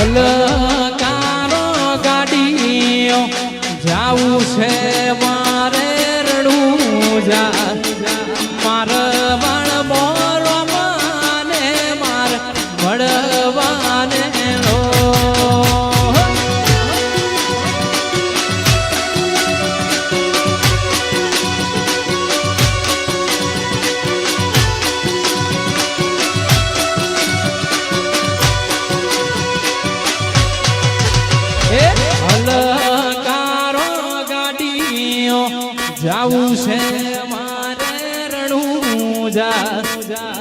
હલકારો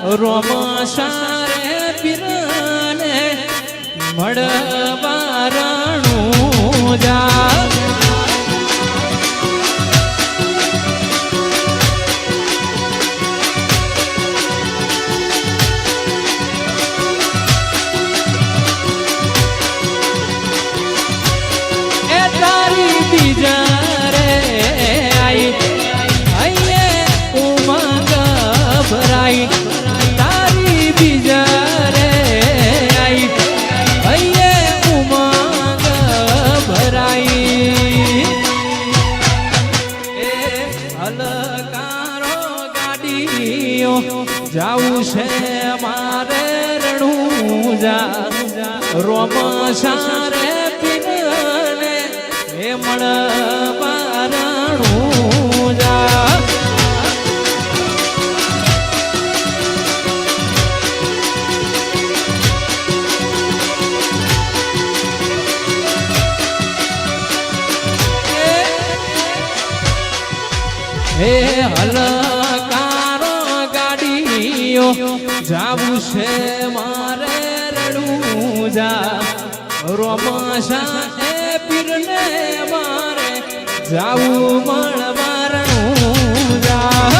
જા રોમ સારે પીરને મળવા રણું જા. મારે રણું જા. રોમ સારે પીને હે મળવા રણું જા. હે હલકારો ગાડીઓ જાવું છે મારે રડું જા. રોમાશા એ પીરને મારે જાવું મળવારણું જા.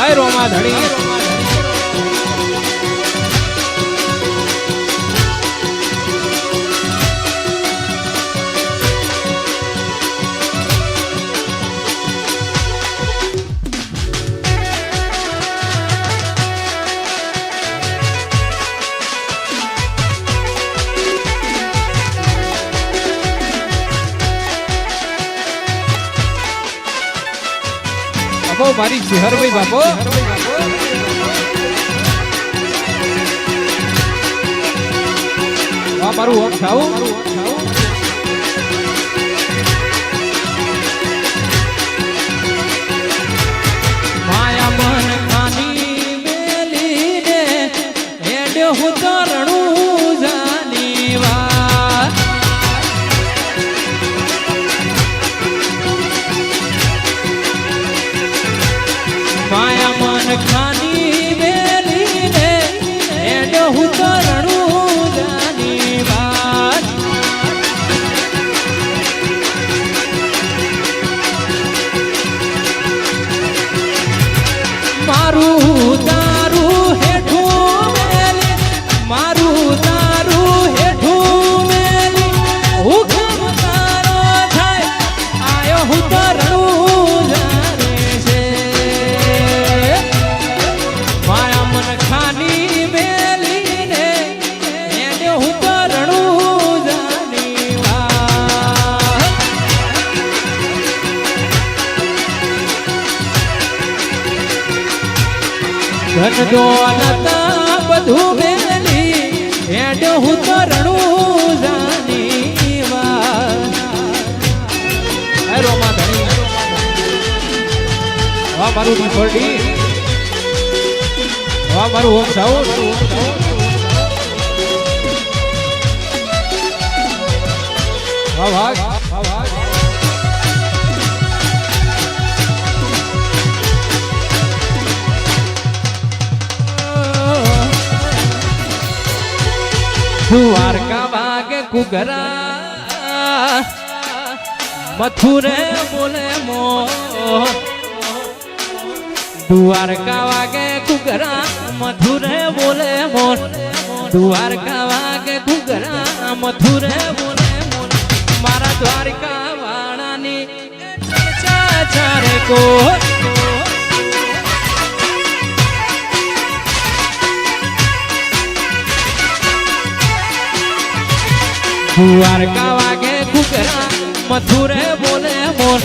આય રોમા ધણી. મારી સિહરભાઈ બાપો. આ મારું ઓમ ખાવું માયા મન ખાની મેલીને એડે હું તરણું દોલત બધું મેલી હેડ હું તરણું જાની વાત હે રોમા ધણી વાહ મારું નિફળડી વાહ મારું ઓમ સાઉ વાહ ભાગ વાહ ભાગ દ્વારકા વાગે કુગરા મથુરે બોલે મો. દ્વારકા વાગે કુગરા મથુરે બોલે મો. દ્વારકા વાગે કુગરા મથુરે બોલે મો. મારા દ્વારકા વાળાની ચર્ચા ચારે કો દ્વારકા વાગે કુકરા મથુરે બોલે મોર.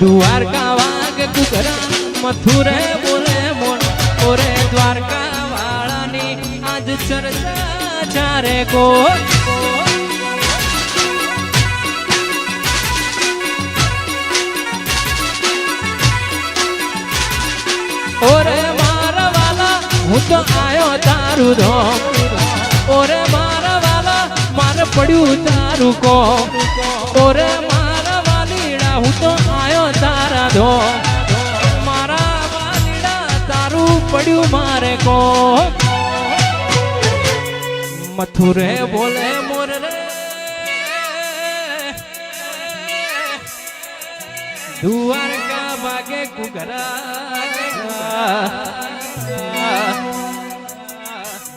દ્વારકા વાગે કુકરા મથુરે બોલે મોર. ઓરે દ્વારકા વાળાની આજ ચર્ચા ચારે કો ઓરે મારા વાલા, હું તો આયો તારું ધોમ. ઓરે મારે પડ્યું તારું કો તોરે મારા વાલીડા, હું તો આયો તારા ધો મારા વાલીડા, તારું પડ્યું મારે કો મથુરે બોલે મોર રે. દ્વારકા ભાગે કુકરા.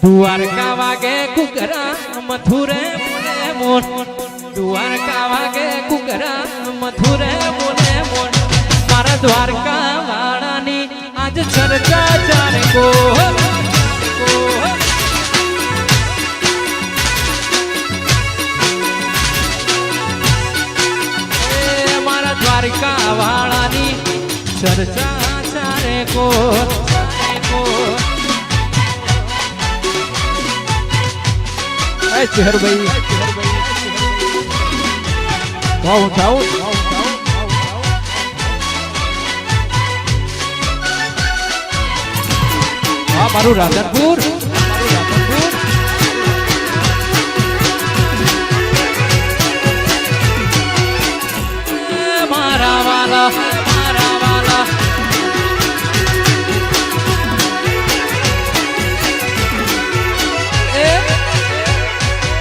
દ્વારકા વાગે કુકરા, મથુરે મોર દ્વારકા વાગે કુકરા, મથુરે બોલે મોર મારા દ્વારકા વાળાની આજ ચર્ચા ચાલે મારા દ્વારકા વાળાની ચર્ચા ચારે કો ચારે ભાવ થાવ આ મારું રાધનપુર. મારું મારા વાલા મારા વાલા.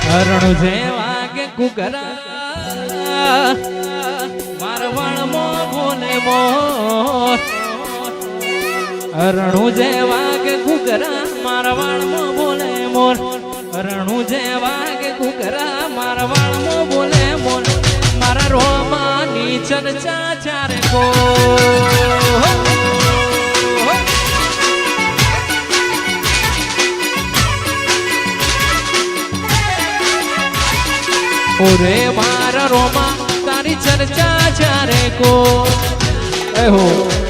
હરણ જેવા કે કુકરા. મારવાણમાં બોલે મોર રણુ જેવા કે કુકરા મારવાણમાં બોલે મોર રણુ જેવા કે કુકરા મારવાણમાં બોલે મોર મારા રોમાની ચર્ચા ચારે કો ઓરે મારા રોમા તારી ચર્ચા ચારે કો હો.